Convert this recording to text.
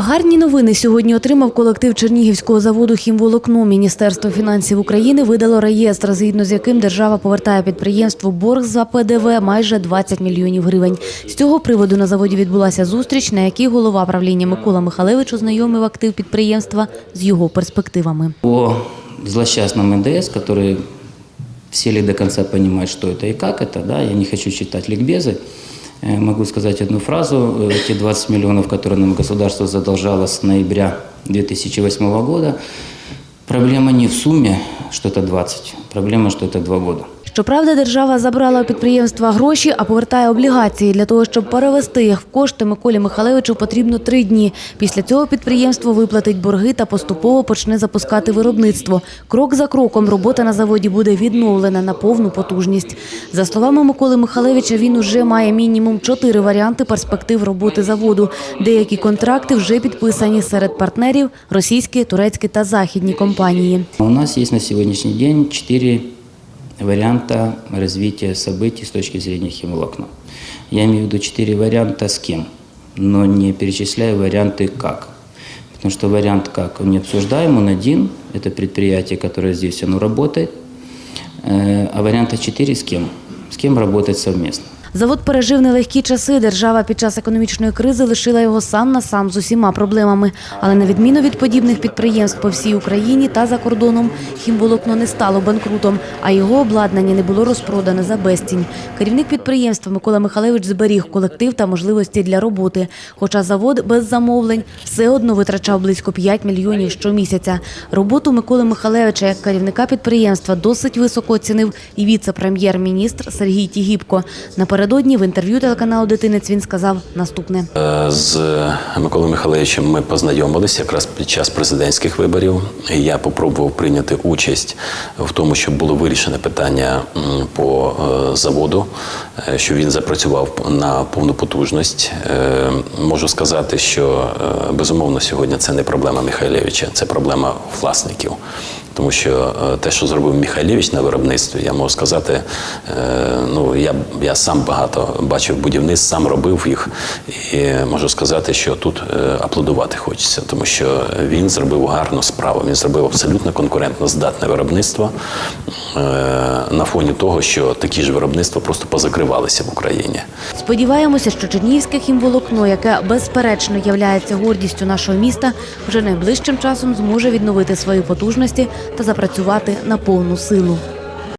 Гарні новини сьогодні отримав колектив Чернігівського заводу «Хімволокно». Міністерство фінансів України видало реєстр, згідно з яким держава повертає підприємству борг за ПДВ майже 20 мільйонів гривень. З цього приводу на заводі відбулася зустріч, на якій голова правління Микола Михалевич ознайомив актив підприємства з його перспективами. По злосчастным НДС, которые все ли до конца понимают, что это и как это, да, я не хочу читать ликбезы, Э, могу сказать одну фразу. Э, Эти 20 миллионов, которые нам государство задолжало с ноября 2008 года, проблема не в сумме, что это 20, проблема, что это 2 года. Щоправда, держава забрала у підприємства гроші, а повертає облігації. Для того, щоб перевести їх в кошти, Миколі Михалевичу потрібно три дні. Після цього підприємство виплатить борги та поступово почне запускати виробництво. Крок за кроком робота на заводі буде відновлена на повну потужність. За словами Миколи Михалевича, він уже має мінімум чотири варіанти перспектив роботи заводу. Деякі контракти вже підписані серед партнерів російські, турецькі та західні компанії. У нас есть на сегодняшний день четыре варианта развития событий с точки зрения химволокна. Я имею в виду четыре варианта с кем, но не перечисляю варианты как. Потому что вариант как не обсуждаем, он один, это предприятие, которое здесь оно работает. Э, А варианта четыре с кем? С кем работать совместно. Завод пережив нелегкі часи. Держава під час економічної кризи лишила його сам на сам з усіма проблемами. Але на відміну від подібних підприємств по всій Україні та за кордоном, хімволокно не стало банкрутом, а його обладнання не було розпродане за безцінь. Керівник підприємства Микола Михалевич зберіг колектив та можливості для роботи. Хоча завод без замовлень все одно витрачав близько 5 мільйонів щомісяця. Роботу Миколи Михалевича як керівника підприємства досить високо оцінив і віце-прем'єр-міністр Сергій Тігіпко. Напередодні в інтерв'ю телеканалу Дитинець він сказав наступне. Е, З Миколою Михайловичем ми познайомилися якраз під час президентських виборів. Я попробував прийняти участь в тому, щоб було вирішене питання по е, заводу, е, що він запрацював на повну потужність. Можу сказати, що безумовно сьогодні це не проблема Михайлевича, це проблема власників. Тому що е, те, що зробив Михайлович на виробництві, я можу сказати, е, ну я, я сам багато бачив будівництв, сам робив їх, і можу сказати, що тут е, аплодувати хочеться, тому що він зробив гарну справу. Він зробив абсолютно конкурентно здатне виробництво на фоні того, що такі ж виробництва просто позакривалися в Україні. Сподіваємося, що Чернігівське хімволокно, яке безперечно являється гордістю нашого міста, вже найближчим часом зможе відновити свої потужності та запрацювати на повну силу.